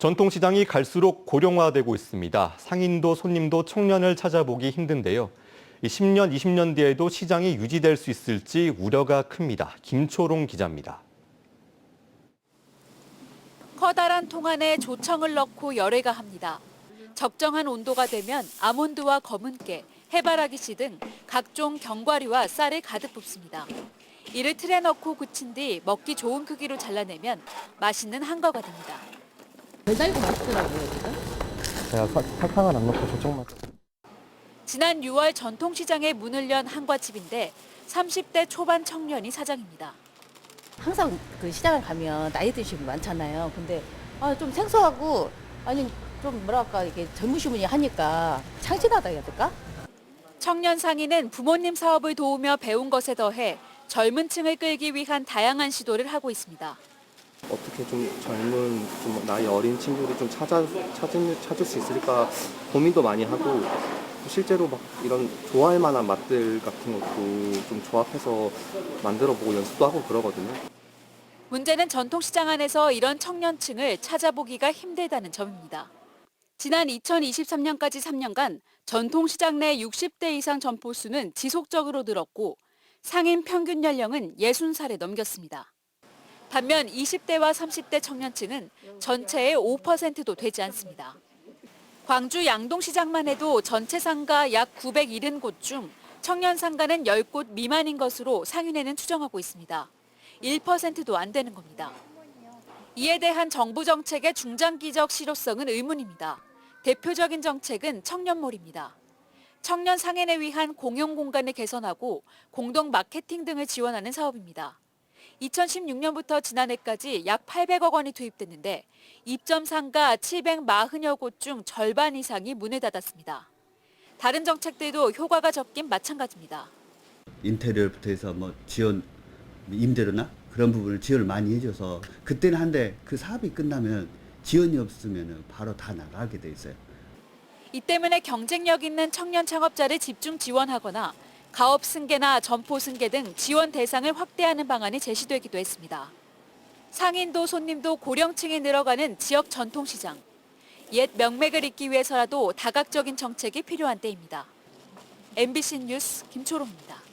전통시장이 갈수록 고령화되고 있습니다. 상인도 손님도 청년을 찾아보기 힘든데요. 이 10년, 20년 뒤에도 시장이 유지될 수 있을지 우려가 큽니다. 김초롱 기자입니다. 커다란 통 안에 조청을 넣고 열애가 합니다. 적정한 온도가 되면 아몬드와 검은깨, 해바라기씨 등 각종 견과류와 쌀을 가득 붓습니다. 이를 틀에 넣고 굳힌 뒤 먹기 좋은 크기로 잘라내면 맛있는 한거가 됩니다. 덜 달고 맛있더라고요, 지금. 제가 사- 설탕을 안 넣고 조청만 지난 6월 전통시장에 문을 연 한과집인데 30대 초반 청년이 사장입니다. 항상 그 시장을 가면 나이 드신 분 많잖아요. 근데 아, 좀 생소하고 아니 좀 뭐랄까 이게 젊으신 분이 하니까 창신하다 해야 될까? 청년 상인은 부모님 사업을 도우며 배운 것에 더해 젊은 층을 끌기 위한 다양한 시도를 하고 있습니다. 어떻게 좀 젊은 좀 나이 어린 친구를 좀 찾아 찾을 찾을 수 있을까 고민도 많이 하고 실제로 막 이런 좋아할 만한 맛들 같은 것도 좀 조합해서 만들어 보고 연습도 하고 그러거든요. 문제는 전통시장 안에서 이런 청년층을 찾아보기가 힘들다는 점입니다. 지난 2023년까지 3년간 전통시장 내 60대 이상 점포 수는 지속적으로 늘었고 상인 평균 연령은 60살에 넘겼습니다. 반면 20대와 30대 청년층은 전체의 5%도 되지 않습니다. 광주 양동시장만 해도 전체 상가 약 970곳 중 청년 상가는 10곳 미만인 것으로 상인회는 추정하고 있습니다. 1%도 안 되는 겁니다. 이에 대한 정부 정책의 중장기적 실효성은 의문입니다. 대표적인 정책은 청년몰입니다. 청년 상인을 위한 공용 공간을 개선하고 공동 마케팅 등을 지원하는 사업입니다. 2016년부터 지난해까지 약 800억 원이 투입됐는데 입점 상가 740여 곳 중 절반 이상이 문을 닫았습니다. 다른 정책들도 효과가 적긴 마찬가지입니다. 인테리어부터 해서 뭐 지원 임대료나 그런 부분을 지원을 많이 해줘서 그때는 한데 그 사업이 끝나면 지원이 없으면 바로 다 나가게 돼 있어요. 이 때문에 경쟁력 있는 청년 창업자를 집중 지원하거나 가업 승계나 점포 승계 등 지원 대상을 확대하는 방안이 제시되기도 했습니다. 상인도 손님도 고령층이 늘어가는 지역 전통시장. 옛 명맥을 잇기 위해서라도 다각적인 정책이 필요한 때입니다. MBC 뉴스 김초롱입니다.